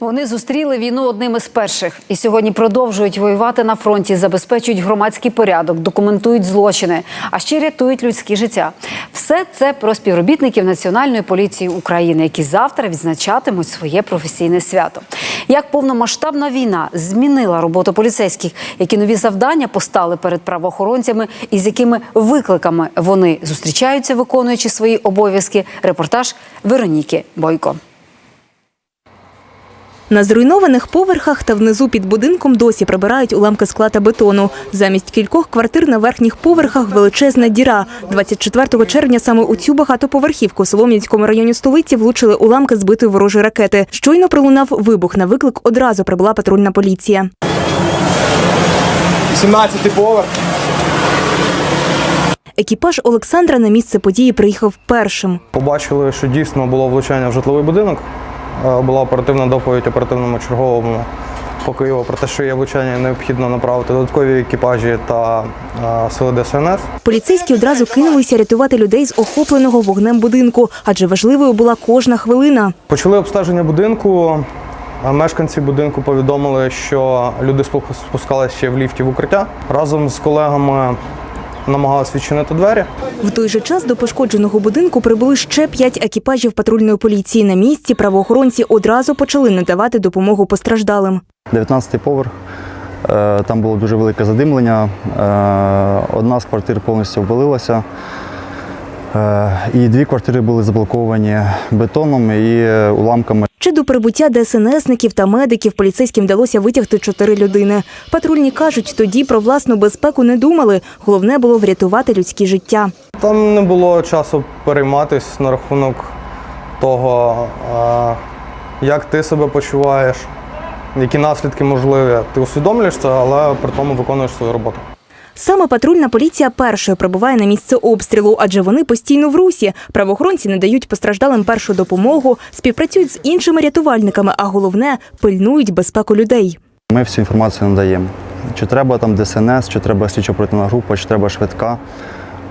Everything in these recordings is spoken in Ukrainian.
Вони зустріли війну одним із перших і сьогодні продовжують воювати на фронті, забезпечують громадський порядок, документують злочини, а ще рятують людські життя. Все це про співробітників Національної поліції України, які завтра відзначатимуть своє професійне свято. Як повномасштабна війна змінила роботу поліцейських, які нові завдання постали перед правоохоронцями, і з якими викликами вони зустрічаються, виконуючи свої обов'язки. Репортаж Вероніки Бойко. На зруйнованих поверхах та внизу під будинком досі прибирають уламки скла та бетону. Замість кількох квартир на верхніх поверхах величезна діра. 24 червня саме у цю багатоповерхівку у Солом'янському районі столиці влучили уламки збитої ворожої ракети. Щойно пролунав вибух. На виклик одразу прибула патрульна поліція. 17 поверх. Екіпаж Олександра на місце події приїхав першим. Побачили, що дійсно було влучання в житловий будинок. Е, Була оперативна доповідь оперативному черговому по Києву про те, що є влучання, необхідно направити додаткові екіпажі та е, сили ДСНС. Поліцейські одразу кинулися рятувати людей з охопленого вогнем будинку, адже важливою була кожна хвилина. Почали обстеження будинку. Е, Мешканці будинку повідомили, що люди спу- спускалися ще в ліфті в укриття. Разом з колегами намагалися відчинити двері. В той же час до пошкодженого будинку прибули ще п'ять екіпажів патрульної поліції. На місці правоохоронці одразу почали надавати допомогу постраждалим. 19-й поверх. Е, Там було дуже велике задимлення. Е, Одна з квартир повністю обвалилася. Е, І дві квартири були заблоковані бетоном і е, уламками. Ще до прибуття ДСНСників та медиків поліцейським вдалося витягти чотири людини. Патрульні кажуть, тоді про власну безпеку не думали. Головне було врятувати людські життя. Там не було часу перейматись на рахунок того, е, як ти себе почуваєш, які наслідки можливі. Ти усвідомлюєш це, але при тому виконуєш свою роботу. Саме патрульна поліція першою прибуває на місце обстрілу, адже вони постійно в русі. Правоохоронці надають постраждалим першу допомогу, співпрацюють з іншими рятувальниками, а головне пильнують безпеку людей. Ми всю інформацію надаємо. Чи треба там ДСНС, чи треба слідчо оперативна група, чи треба швидка.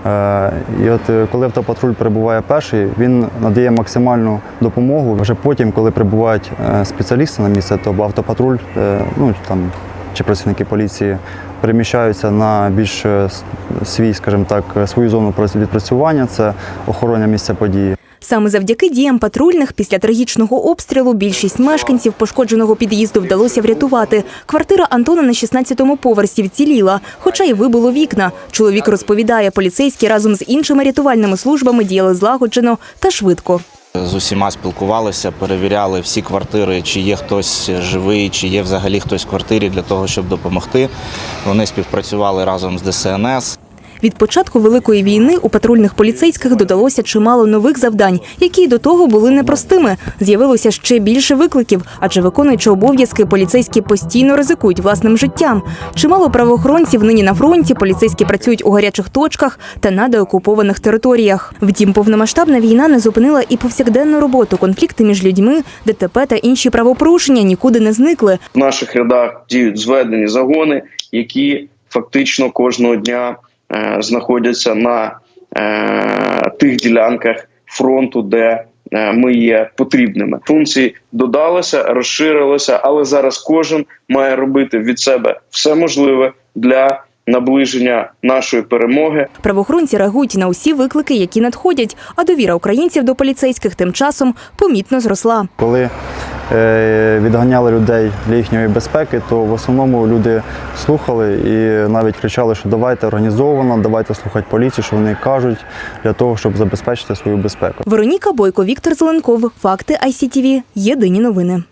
Е, І от е, коли автопатруль прибуває перший, він надає максимальну допомогу. Вже потім, коли прибувають е, спеціалісти на місце, то автопатруль, ну там чи працівники поліції переміщаються на більш е, свій, скажімо так, е, свою зону відпрацювання, це охорона місця події. Саме завдяки діям патрульних після трагічного обстрілу більшість мешканців пошкодженого під'їзду вдалося врятувати. Квартира Антона на 16-му поверсі вціліла, хоча й вибило вікна. Чоловік розповідає, поліцейські разом з іншими рятувальними службами діяли злагоджено та швидко. З усіма спілкувалися, перевіряли всі квартири, чи є хтось живий, чи є взагалі хтось в квартирі для того, щоб допомогти. Вони співпрацювали разом з ДСНС. Від початку великої війни у патрульних поліцейських додалося чимало нових завдань, які до того були непростими. З'явилося ще більше викликів, адже виконуючи обов'язки, поліцейські постійно ризикують власним життям. Чимало правоохоронців нині на фронті, поліцейські працюють у гарячих точках та на деокупованих територіях. Втім, повномасштабна війна не зупинила і повсякденну роботу. Конфлікти між людьми, ДТП та інші правопорушення нікуди не зникли. В наших рядах діють зведені загони, які фактично кожного дня знаходяться на е, тих ділянках фронту, де е, ми є потрібними. Функції додалися, розширилися, але зараз кожен має робити від себе все можливе для наближення нашої перемоги. Правоохоронці реагують на усі виклики, які надходять. А довіра українців до поліцейських тим часом помітно зросла. Коли е, відганяли людей для їхньої безпеки, то в основному люди слухали і навіть кричали, що давайте організовано, давайте слухати поліцію, що вони кажуть для того, щоб забезпечити свою безпеку. Вероніка Бойко, Віктор Зеленков. Факти ICTV. Єдині новини.